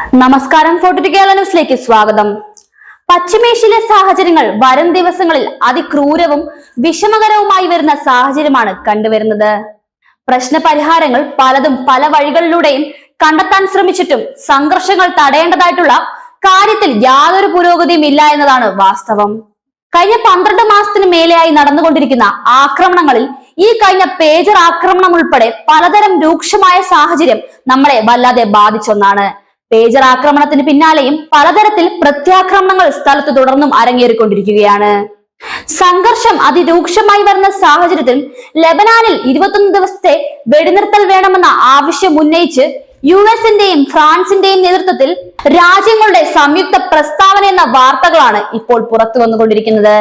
നമസ്കാരം ഫോർട്ടി കേരള ന്യൂസിലേക്ക് സ്വാഗതം. പശ്ചിമേഷ്യയിലെ സാഹചര്യങ്ങൾ വരും ദിവസങ്ങളിൽ അതിക്രൂരവും വിഷമകരവുമായി വരുന്ന സാഹചര്യമാണ് കണ്ടുവരുന്നത്. പ്രശ്ന പരിഹാരങ്ങൾ പലതും പല വഴികളിലൂടെയും കണ്ടെത്താൻ ശ്രമിച്ചിട്ടും സംഘർഷങ്ങൾ തടയേണ്ടതായിട്ടുള്ള കാര്യത്തിൽ യാതൊരു പുരോഗതിയും ഇല്ല എന്നതാണ് വാസ്തവം. കഴിഞ്ഞ പന്ത്രണ്ട് മാസത്തിന് മേലെയായി നടന്നുകൊണ്ടിരിക്കുന്ന ആക്രമണങ്ങളിൽ ഈ കഴിഞ്ഞ പേജർ ആക്രമണം ഉൾപ്പെടെ പലതരം രൂക്ഷമായ സാഹചര്യം നമ്മളെ വല്ലാതെ ബാധിച്ചൊന്നാണ്. പേജർ ആക്രമണത്തിന് പിന്നാലെയും പലതരത്തിൽ പ്രത്യാക്രമണങ്ങൾ സ്ഥലത്ത് തുടർന്നും അരങ്ങേറിക്കൊണ്ടിരിക്കുകയാണ്. സംഘർഷം അതിരൂക്ഷമായി വരുന്ന സാഹചര്യത്തിൽ ലെബനാനിൽ ഇരുപത്തൊന്ന് ദിവസത്തെ വെടിനിർത്തൽ വേണമെന്ന ആവശ്യം ഉന്നയിച്ച് യു എസിന്റെയും ഫ്രാൻസിന്റെയും നേതൃത്വത്തിൽ രാജ്യങ്ങളുടെ സംയുക്ത പ്രസ്താവന എന്ന വാർത്തകളാണ് ഇപ്പോൾ പുറത്തു വന്നുകൊണ്ടിരിക്കുന്നത്.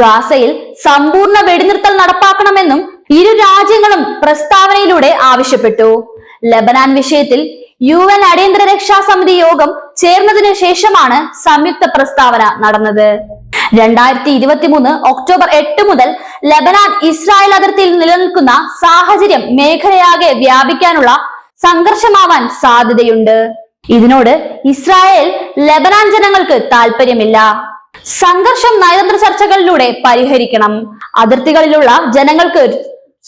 ഗാസയിൽ സമ്പൂർണ വെടിനിർത്തൽ നടപ്പാക്കണമെന്നും ഇരു രാജ്യങ്ങളും പ്രസ്താവനയിലൂടെ ആവശ്യപ്പെട്ടു. ലബനാൻ വിഷയത്തിൽ യു എൻ അടിയന്തര രക്ഷാ സമിതി യോഗം ചേർന്നതിനു ശേഷമാണ് സംയുക്ത പ്രസ്താവന നടന്നത്. രണ്ടായിരത്തി ഇരുപത്തി മൂന്ന് ഒക്ടോബർ എട്ട് മുതൽ ലബനാൻ ഇസ്രായേൽ അതിർത്തിയിൽ നിലനിൽക്കുന്ന സാഹചര്യം മേഖലയാകെ വ്യാപിക്കാനുള്ള സംഘർഷമാവാൻ സാധ്യതയുണ്ട്. ഇതിനോട് ഇസ്രായേൽ ലബനാൻ ജനങ്ങൾക്ക് താല്പര്യമില്ല സംഘർഷം നയതന്ത്ര ചർച്ചകളിലൂടെ പരിഹരിക്കണം. അതിർത്തികളിലുള്ള ജനങ്ങൾക്ക്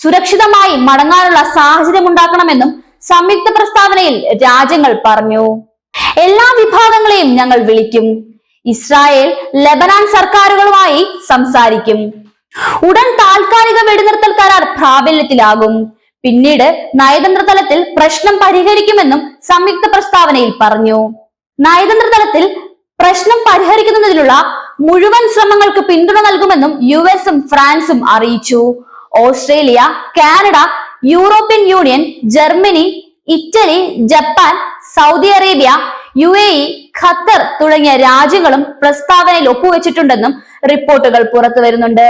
സുരക്ഷിതമായി മടങ്ങാനുള്ള സാഹചര്യം ഉണ്ടാക്കണമെന്നും സംയുക്ത പ്രസ്താവനയിൽ രാജ്യങ്ങൾ പറഞ്ഞു. എല്ലാ വിഭാഗങ്ങളെയും ഞങ്ങൾ വിളിക്കും. ഇസ്രായേൽ ലബനാൻ സർക്കാരുകളുമായി സംസാരിക്കും. ഉടൻ താൽക്കാലിക വെടിനിർത്തൽ കരാർ പ്രാബല്യത്തിലാകും. പിന്നീട് നയതന്ത്ര തലത്തിൽ പ്രശ്നം പരിഹരിക്കുമെന്നും സംയുക്ത പ്രസ്താവനയിൽ പറഞ്ഞു. നയതന്ത്ര തലത്തിൽ പ്രശ്നം പരിഹരിക്കുന്നതിനുള്ള മുഴുവൻ ശ്രമങ്ങൾക്ക് പിന്തുണ നൽകുമെന്നും യു എസും ഫ്രാൻസും അറിയിച്ചു. Australia Canada European Union Germany Italy Japan Saudi Arabia U A E Qatar തുടങ്ങിയ രാജ്യങ്ങളും പ്രസ്താവനയിൽ ഒപ്പുവെച്ചിട്ടുണ്ടെന്നും റിപ്പോർട്ടുകൾ പുറത്തു വരുന്നുണ്ട്